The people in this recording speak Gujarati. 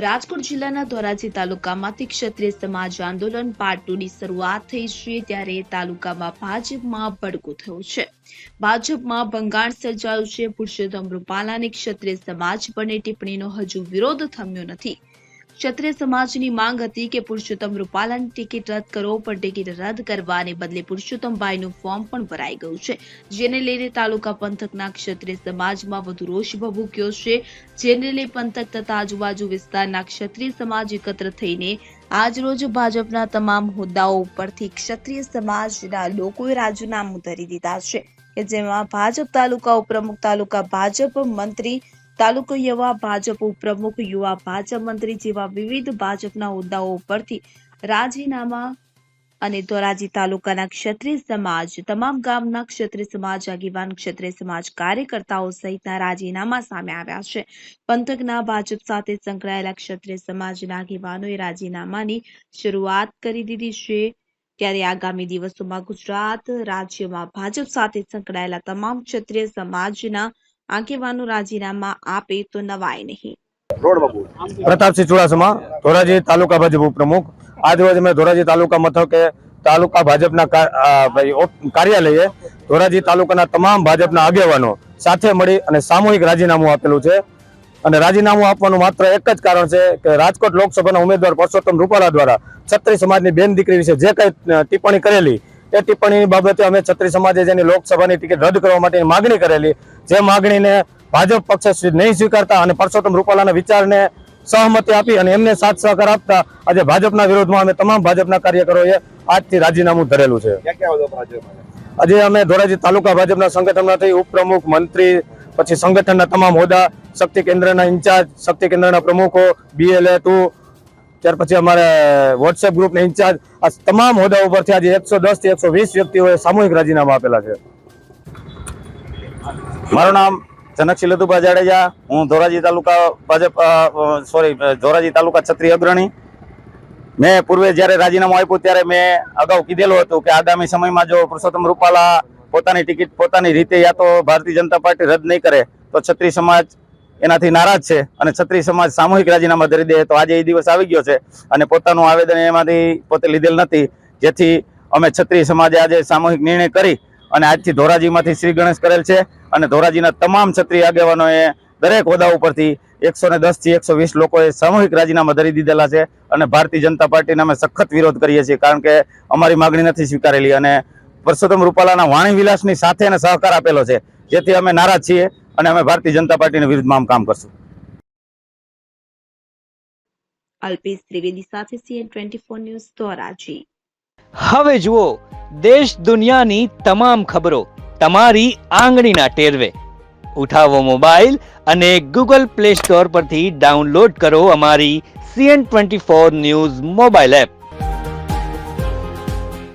રાજકોટ જિલ્લાના ધોરાજી તાલુકામાંથી ક્ષત્રિય સમાજ આંદોલન પાર્ટ ટુ ની શરૂઆત થઈ છે ત્યારે તાલુકામાં ભાજપમાં ભડકો થયો છે. ભાજપમાં ભંગાણ સર્જાયું છે. પુરુષોત્તમ રૂપાલાની ક્ષત્રિય સમાજ પરની ટિપ્પણીનો હજુ વિરોધ થમ્યો નથી. ક્ષત્રિય સમાજની માંગ હતી કે પુરુષોત્તમ રૂપાલાની ટિકિટ રદ કરો, પણ ટિકિટ રદ કરવાને બદલે પુરુષોત્તમભાઈનું ફોર્મ પણ ભરાઈ ગયું છે, જેને લઈને તાલુકા પંથકના ક્ષત્રિય સમાજમાં વધુ રોષ ભભૂક્યો છે, જેને પંથક તથા આજુબાજુ વિસ્તારના ક્ષત્રિય સમાજ એકત્ર થઈને આજરોજ ભાજપના તમામ હોદ્દાઓ ઉપરથી ક્ષત્રિય સમાજના લોકોએ રાજીનામું ધરી દીધા છે, કે જેમાં ભાજપ તાલુકા ઉપપ્રમુખ તાલુકા ભાજપ મંત્રી તાલુકો યુવા ભાજપ ઉપપ્રમુખ, યુવા ભાજપ મંત્રી જેવા વિવિધ ભાજપના હોદ્દાઓ ઉપરથી રાજીનામા અને ધોરાજી તાલુકાના ક્ષત્રિય સમાજ, તમામ ગામના ક્ષત્રિય સમાજ, આગેવાન ક્ષત્રિય સમાજ કાર્યકર્તાઓ સહિતના રાજીનામા સામે આવ્યા છે. પંથકના ભાજપ સાથે સંકળાયેલા ક્ષત્રિય સમાજના આગેવાનોએ રાજીનામાની શરૂઆત કરી દીધી છે. ત્યારે આગામી દિવસોમાં ગુજરાત રાજ્યમાં ભાજપ સાથે સંકળાયેલા તમામ ક્ષત્રિય સમાજના આગેવાનો રાજીનામા આપે તો નવાય નહીં. પ્રતાપસિંહ ચુડાસમા ધોરાજી તાલુકા ભાજપ ઉપપ્રમુખ. આજ મેં અમે ધોરાજી તાલુકા મથકે તાલુકા ભાજપના ભાઈ, કાર્યાલયે ધોરાજી તાલુકાના તમામ ભાજપના આગેવાનો સાથે મળી અને સામૂહિક રાજીનામું આપેલું છે. અને રાજીનામું આપવાનું માત્ર એક જ કારણ છે કે રાજકોટ લોકસભાના ઉમેદવાર પરસોત્તમ રૂપાલા દ્વારા છત્રી સમાજની બેન દીકરી વિશે જે કંઈ ટિપ્પણી કરેલી એ ટિપ્પણી બાબતે અમે છત્રી સમાજે જેની લોકસભાની ટિકિટ રદ કરવા માટેની માગણી કરેલી જે માગણીને ભાજપ પક્ષે નહીં સ્વીકારતા અને પરસોત્તમ રૂપાલાના વિચારને સહમતિ આપી અને એમને સાથ સહકાર આપતા આજે ભાજપના વિરોધમાં અમે તમામ ભાજપના કાર્યકરોએ આજથી રાજીનામું ધરેલું છે. આજે અમે ધોરાજી તાલુકા ભાજપના સંગઠનમાંથી ઉપપ્રમુખ મંત્રી પછી સંગઠનના તમામ હોદ્દા શક્તિ કેન્દ્રના ઇન્ચાર્જ શક્તિ કેન્દ્રના પ્રમુખો બીએલએ ટુ ત્યાર પછી અમારે વોટ્સએપ ગ્રુપના ઇન્ચાર્જ આ તમામ હોદ્દા ઉપરથી આજે એકસો દસથી એકસો વીસ વ્યક્તિઓએ સામૂહિક રાજીનામા આપેલા છે. મારું નામ જનકશી લતુભા જાડેજા, હું ધોરાજી તાલુકા ભાજપ સોરી ધોરાજી તાલુકા છત્રી અગ્રણી. મેં પૂર્વે જ્યારે રાજીનામું આપ્યું ત્યારે મેં અગાઉ કીધેલું હતું કે આગામી સમયમાં જો પુરુષોત્તમ રૂપાલા પોતાની ટિકિટ, પોતાની રીતે યા તો ભારતીય જનતા પાર્ટી રદ નહીં કરે, તો છત્રી સમાજ એનાથી નારાજ છે અને છત્રી સમાજ સામૂહિક રાજીનામા ધરી દે તો આજે એ દિવસ આવી ગયો છે અને પોતાનું આવેદન એમાંથી પોતે લીધેલ નથી. જેથી અમે છત્રી સમાજે આજે સામૂહિક નિર્ણય કરી અને આજથી ધોરાજીમાંથી શ્રી ગણેશ કરેલ છે અને ધોરાજીના તમામ છત્રી આગેવાનોએ દરેક હોદ્દા ઉપરથી એકસો ને દસથી એકસો વીસ લોકોએ સામૂહિક રાજીનામા ધરી દીધેલા છે અને ભારતીય જનતા પાર્ટીને અમે સખત વિરોધ કરીએ છીએ કારણ કે અમારી માગણી નથી સ્વીકારેલી અને પરસોત્તમ રૂપાલાના વાણી વિલાસની સાથે એને સહકાર આપેલો છે. જેથી અમે નારાજ છીએ અને અમે ભારતીય જનતા પાર્ટીના વિરુદ્ધમાં આમ કામ કરશું. અલ્પેશ ત્રિવેદી સાથે CN twenty four news Dhoraji. હવે જુઓ દેશ દુનિયાની તમામ ખબરો તમારી આંગળીના ટેરવે. ઉઠાવો મોબાઈલ અને ગૂગલ પ્લે સ્ટોર પરથી ડાઉનલોડ કરો અમારી CN twenty four news mobile app.